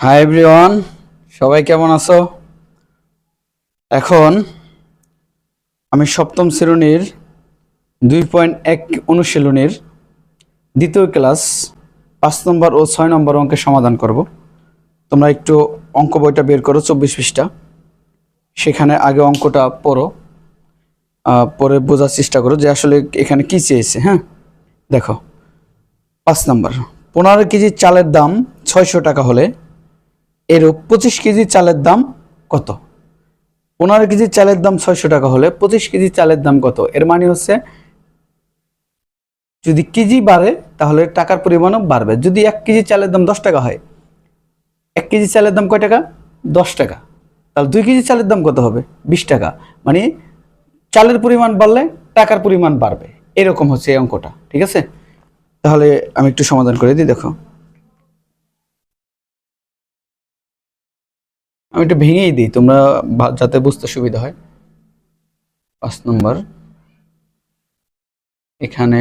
Hi everyone সবাই কেমন আছো? এখন আমি সপ্তম শ্রেণির দুই পয়েন্ট এক অনুশীলনীর দ্বিতীয় ক্লাস পাঁচ নম্বর ও ছয় নম্বর অঙ্কের সমাধান করব। তোমরা একটু অঙ্ক বইটা বের করো, চব্বিশ পৃষ্ঠা। সেখানে আগে অঙ্কটা পড়ো পরে বোঝার চেষ্টা করো যে আসলে এখানে কি চেয়েছে হ্যাঁ? দেখো, পাঁচ নম্বর। পনেরো কেজি চালের দাম ছয়শো টাকা হলে এরূপ পঁচিশ কেজি চালের দাম কত? পনেরো কেজি চালের দাম ছয়শো টাকা হলে পঁচিশ কেজি চালের দাম কত? এর মানে হচ্ছে যদি কেজি বাড়ে, তাহলে টাকার পরিমাণও বাড়বে। যদি এক কেজি চালের দাম দশ টাকা হয়, এক কেজি চালের দাম কয় টাকা? দশ টাকা। তাহলে দুই কেজি চালের দাম কত হবে? বিশ টাকা। মানে চালের পরিমাণ বাড়লে টাকার পরিমাণ বাড়বে। এরকম হচ্ছে এই অঙ্কটা, ঠিক আছে? তাহলে আমি একটু সমাধান করে দিই, দেখো। আমি একটু ভেঙেই দিই তোমরা যাতে বুঝতে সুবিধা হয়। পাঁচ নম্বর। এখানে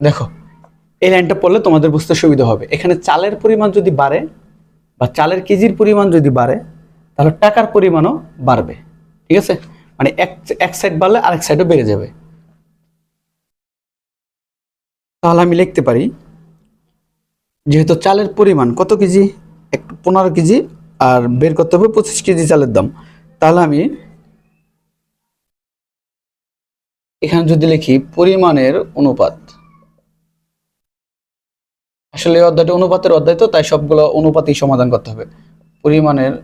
দেখো, এই লাইনটা পড়লে তোমাদের বুঝতে সুবিধা হবে। এখানে চালের পরিমাণ যদি বাড়ে বা চালের কেজির পরিমাণ যদি বাড়ে, তাহলে টাকার পরিমাণও বাড়বে। ঠিক আছে? মানে এক এক সাইড বাড়লে আরেক সাইডও বেড়ে যাবে। তাহলে আমি লিখতে পারি, যেহেতু চালের পরিমাণ কত কেজি? এক, পনেরো কেজি, আর বের করতে হবে পঁচিশ কেজি চালের দাম। তাহলে আমি এখানে যদি লিখি পরিমাণের অনুপাত। আসলে এই অধ্যায়টা অনুপাতের অধ্যায় তো, তাই সবগুলো অনুপাতই সমাধান করতে হবে। পরিমাণের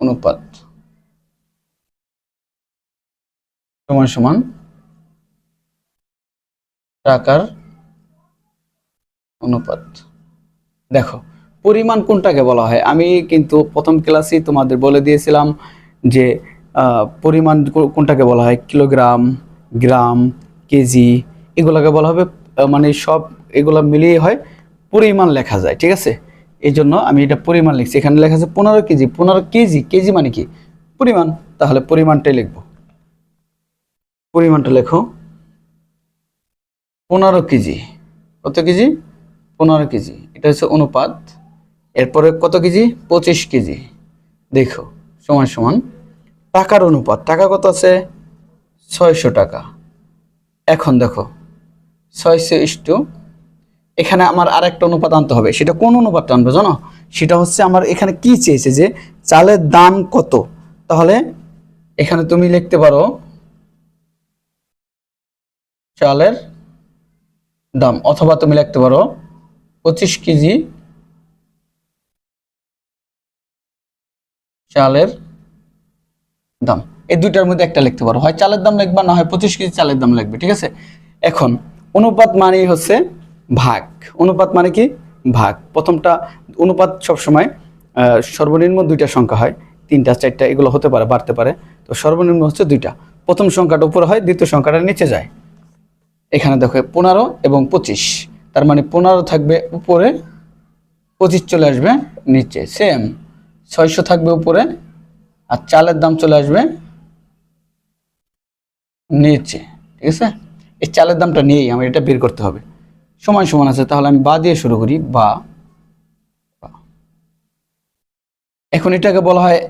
অনুপাত। সমান সমান টাকার অনুপাত। দেখো, পরিমাণ কোনটাকে বলা হয়? আমি কিন্তু প্রথম ক্লাসেই তোমাদের বলে দিয়েছিলাম যে পরিমাণ কোনটাকে বলা হয়? কিলোগ্রাম, গ্রাম, কেজি, এগুলোকে বলা হবে মানে সব এগুলো মিলিয়ে হয় পরিমাণ লেখা যায়, ঠিক আছে? এই জন্য আমি এটা পরিমাণ লিখছি। এখানে লেখা আছে পনেরো কেজি। পনেরো কেজি কেজি মানে কি? পরিমাণ। তাহলে পরিমাণটাই লিখব। পরিমাণটা লেখো। পনেরো কেজি। কত কেজি? পনেরো কেজি। এটা হচ্ছে অনুপাত। এরপরে কত কেজি? পঁচিশ কেজি। দেখো, সমান সমান। টাকার অনুপাত। টাকা কত আছে? ছয়শো টাকা। এখন দেখো, ছয়শো ইস্টু এখানে আমার আর একটা অনুপাত আনতে হবে। সেটা কোন অনুপাতটা আনবে জানো? সেটা হচ্ছে আমার এখানে কি চেয়েছে যে চালের দাম কত? তাহলে এখানে তুমি লিখতে পারো, চালের দাম, অথবা তুমি লিখতে পারো পঁচিশ কেজি চালের দাম। এই দুইটার মধ্যে একটা লিখতে পারো। হয় চালের দাম লিখবা, না হয় পঁচিশ কেজি চালের দাম লিখবে, ঠিক আছে? এখন, অনুপাত মানেই হচ্ছে ভাগ। অনুপাত মানে কি? ভাগ। প্রথমটা অনুপাত সবসময় সর্বনিম্ন দুইটা সংখ্যা হয়। তিনটা, চারটা এগুলো হতে পারে, বাড়তে পারে। তো সর্বনিম্ন হচ্ছে দুইটা। প্রথম সংখ্যাটা উপরে হয়, দ্বিতীয় সংখ্যাটা নিচে যায়। এখানে দেখো, পনেরো এবং পঁচিশ। তার মানে পনেরো থাকবে উপরে, পঁচিশ চলে আসবে নিচে। সেম ছয়শো থাকবে উপরে, আর চালের দাম চলে আসবে নিচে। ঠিক আছে? এই চালের দামটা নিয়েই আমার এটা বের করতে হবে। সমান সমান আছে, তাহলে আমি বা দিয়ে শুরু করি, বা। এখন এটাকে বলা হয়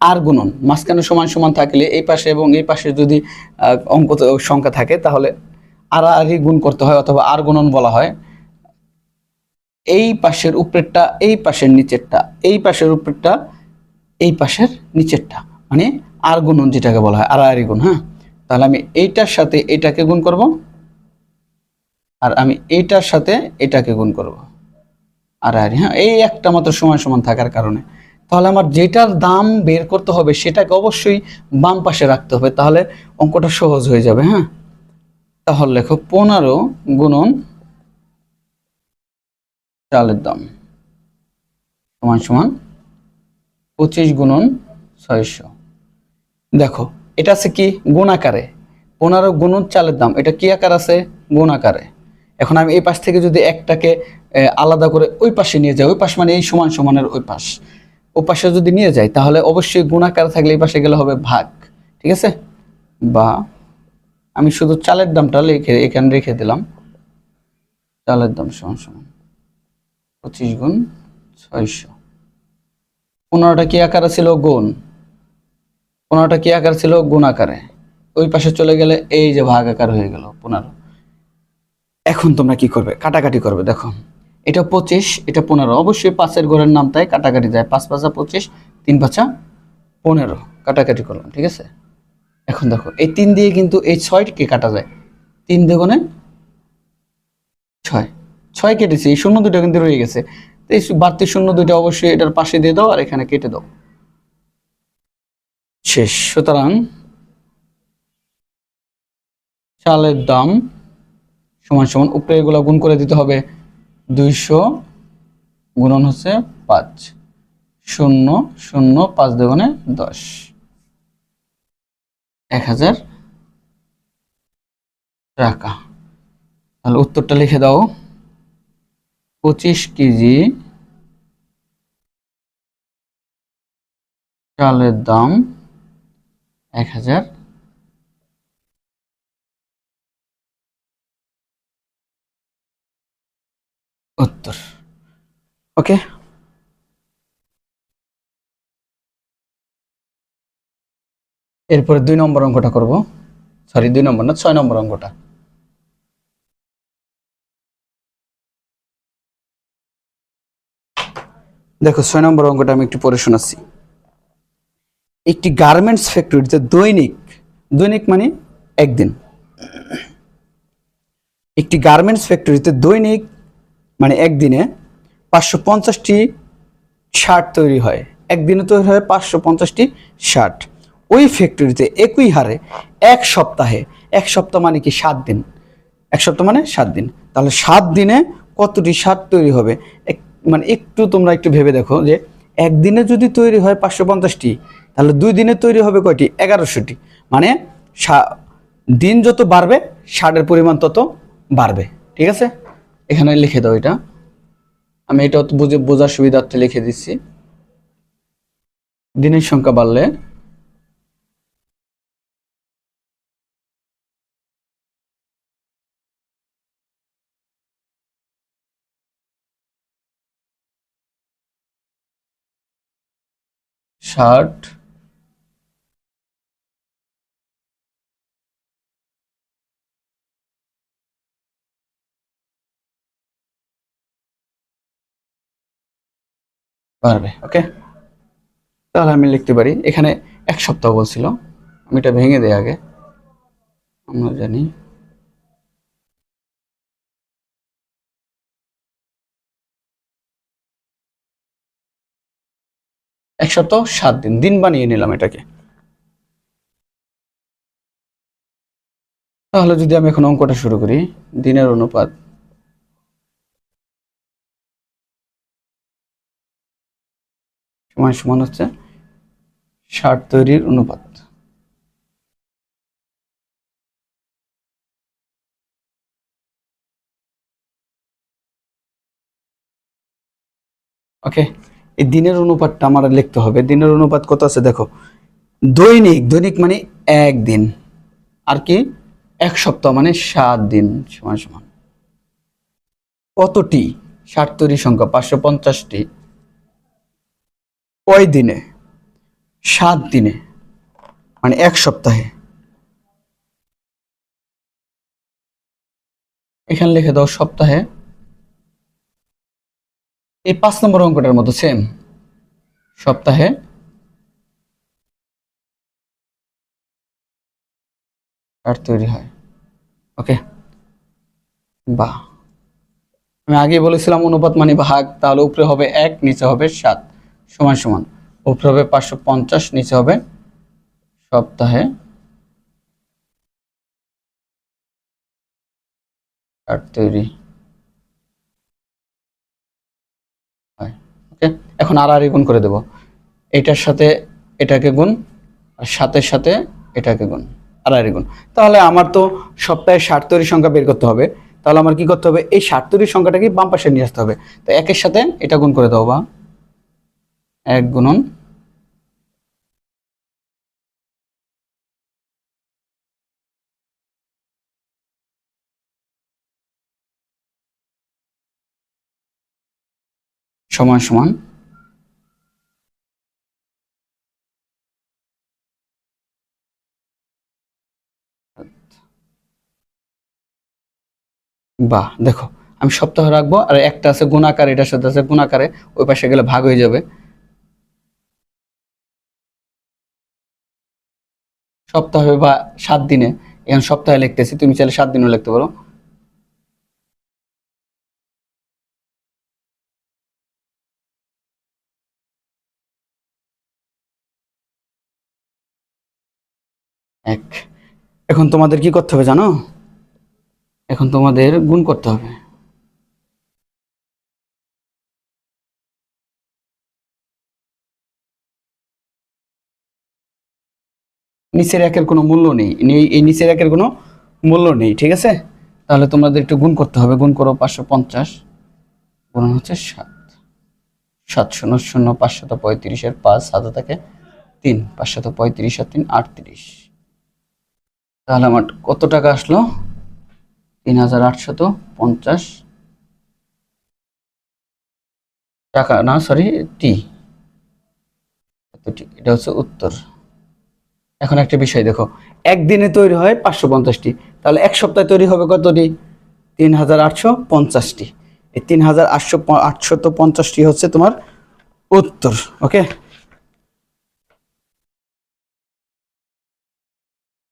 আর গুণন, মাঝখানে সমান সমান থাকলে এই পাশে এবং এই পাশে যদি অঙ্ক সংখ্যা থাকে, তাহলে আর আরই গুণ করতে হয় অথবা আর গুণন বলা হয়। এই পাশের উপরেরটা, এই পাশের নিচেরটা, এই পাশের উপরেরটা, এই পাশের নিচেরটা মানে আর গুণন যেটাকে বলা হয় আড়াআড়ি গুণ হ্যাঁ? তাহলে আমি এইটার সাথে এটাকে গুণ করব। আর আমি এইটার সাথে এটাকে গুণ করব। আড়াআড়ি হ্যাঁ এই একটা মাত্র সমান সমান থাকার কারণে। তাহলে আমার যেটার দাম বের করতে হবে সেটাকে অবশ্যই বাম পাশে রাখতে হবে, তাহলে অঙ্কটা সহজ হয়ে যাবে হ্যাঁ? তাহলে লেখো পনেরো গুণন চালের দাম। সমান সমান পঁচিশ গুণন ছয়শো। দেখো, এটা আছে কি? গুণ আকারে। পনেরো গুণন চালের দাম, এটা কি আকার আছে? গুণ আকারে। এখন আমি এই পাশ থেকে যদি একটাকে আলাদা করে ওই পাশে নিয়ে যাই, ওই পাশ মানে এই সমান সমানের ওই পাশ। ওই পাশে যদি নিয়ে যাই, তাহলে অবশ্যই গুণ আকারে থাকলে এই পাশে গেলে হবে ভাগ, ঠিক আছে? বা আমি শুধু চালের দামটা লিখে এখানে রেখে দিলাম। চালের দাম সমান সমান পঁচিশ গুণ ছয়শো। পনেরোটা কি আকারে ছিল? গুণ। পনেরোটা কি আকার ছিল? গুণ আকারে। ওই পাশে চলে গেলে এই যে ভাগ আকার হয়ে গেল, পনেরো। এখন তোমরা কি করবে? কাটাকাটি করবে, দেখো। এটা পঁচিশ, এটা পনেরো। অবশ্যই পাঁচের ঘরের নাম তাই কাটাকাটি যায়। পাঁচ পাঁচা পঁচিশ, তিন পাঁচা পনেরো। কাটাকাটি করলাম, ঠিক আছে? এখন দেখো, এই তিন দিয়ে কিন্তু এই ছয়টিকে কাটা যায়। তিন দ্বিগুণে ছয়। ছয় কেটেছি, এই শূন্য দুটো কিন্তু রয়ে গেছে। তো এই বাড়তি শূন্য দুটো অবশ্যই এটার পাশে দিয়ে দাও আর এখানে কেটে দাও। শেষ। সুতরাং, চালের দাম সমান সমান উপরে এগুলো গুণ করে দিতে হবে দুইশো গুণন হচ্ছে পাঁচ। শূন্য শূন্য, পাঁচ দেগুণে দশ। এক হাজার টাকা। তাহলে উত্তরটা লিখে দাও। পঁচিশ কেজি চালের দাম এক হাজার উত্তর। ওকে এরপরে দুই নম্বর অঙ্কটা করব। সরি দুই নম্বর না, ছয় নম্বর অঙ্কটা। দেখো, ছয় নম্বর অঙ্কটা আমি একটু পড়ে শোনাচ্ছি। একটি গার্মেন্টস ফ্যাক্টরিতে দৈনিক দৈনিক মানে একদিন। একটি গার্মেন্টস ফ্যাক্টরিতে দৈনিক মানে একদিনে পাঁচশো পঞ্চাশটি শার্ট তৈরি হয়। একদিনে তৈরি হয় পাঁচশো পঞ্চাশটি শার্ট। ওই ফ্যাক্টরিতে একই হারে এক সপ্তাহে, এক সপ্তাহ মানে কি সাত দিন? এক সপ্তাহ মানে সাত দিন। তাহলে সাত দিনে কতটি শার্ট তৈরি হবে? এক মানে একটু তোমরা একটু ভেবে দেখো যে একদিনে যদি তৈরি হয় পাঁচশো পঞ্চাশটি, তাহলে দুই দিনে তৈরি হবে কয়টি? এগারোশোটি। মানে দিন যত বাড়বে, শার্টের পরিমাণ তত বাড়বে। ঠিক আছে? এখানে লিখে দাও এটা। আমি এটা বুঝে বোঝার সুবিধার্থে লিখে দিচ্ছি। দিনের সংখ্যা বাড়লে ষাট পারবে ওকে তাহলে আমি লিখতে পারি, এখানে এক সপ্তাহ বলছিল, আমি এটা ভেঙে দিই আগে। আমরা জানি। এক সপ্তাহ, সাত দিন দিন বানিয়ে নিলাম এটাকে। তাহলে যদি আমি এখন অঙ্কটা শুরু করি, দিনের অনুপাত সমান সমান হচ্ছে ষাট তৈরির অনুপাত। ওকে, এই দিনের অনুপাতটা আমার লিখতে হবে। দিনের অনুপাত কত আছে দেখো? দৈনিক দৈনিক মানে একদিন আর কি? এক সপ্তাহ মানে সাত দিন সমান সমান। কতটি? ষাট তৈরি সংখ্যা, পাঁচশো পঞ্চাশটি। কয় দিনে, সাত দিনে মানে এক সপ্তাহে। এখানে লিখে দাও সপ্তাহে। এই পাঁচ নম্বর অঙ্কটার মতো সেম সপ্তাহে আর তৈরি হয়? ওকে বাহ। আমি আগে বলেছিলাম অনুপাত মানে ভাগ, তাহলে উপরে হবে এক, নিচে হবে সাত। সমান সমান। উপরে হবে পাঁচশো পঞ্চাশ, নিচে হবে সপ্তাহে আর ওকে? এখন আর আর গুণ করে দেব। এটার সাথে এটাকে গুণ, আর সাথের সাথে এটাকে গুণ আড়াআড়ি গুণ। তাহলে আমার তো সপ্তাহে ষাট তৈরি সংখ্যা বের করতে হবে। তাহলে আমার কি করতে হবে? এই ষাট তৈরির সংখ্যাটাকে বাম পাশে নিয়ে আসতে হবে। তো একের সাথে এটা গুণ করে দাও বা। এক গুণন সমান সমান বাহ, দেখো, আমি সপ্তাহ রাখব আর একটা আছে গুণাকার, এটার সাথে আছে গুণাকারে, ওই পাশে গেলে ভাগ হয়ে যাবে। সপ্তাহে বা সাত দিনে, এখন সপ্তাহে লিখতেছি, তুমি চাইলে সাত দিনও লিখতে পারো। এক। এখন তোমাদের কি করতে হবে জানো? এখন তোমাদের গুণ করতে হবে। নিচের একের কোনো মূল্য নেই। এই নিচের একের কোনো মূল্য নেই, ঠিক আছে? তাহলে তোমাদের একটু গুণ করতে হবে। গুণ করো পাঁচশো পঞ্চাশ, গুণ হচ্ছে সাত। সাত শূন্য শূন্য, পাঁচশত পঁয়ত্রিশের পাঁচ হাতে থাকে তিন, পাঁচশত পঁয়ত্রিশ আর তিন, আটত্রিশ। তাহলে আমার কত টাকা আসলো? তিন হাজার আটশত পঞ্চাশ। টাকা না সরি টি। এটা হচ্ছে উত্তর। এখন একটা বিষয় দেখো, একদিনে তৈরি হয় পাঁচশো পঞ্চাশটি, তাহলে এক সপ্তাহে তৈরি হবে কতটি? তিন হাজার আটশো পঞ্চাশটি। এই তিন হাজার আটশো আটশো তো পঞ্চাশটি হচ্ছে তোমার উত্তর ওকে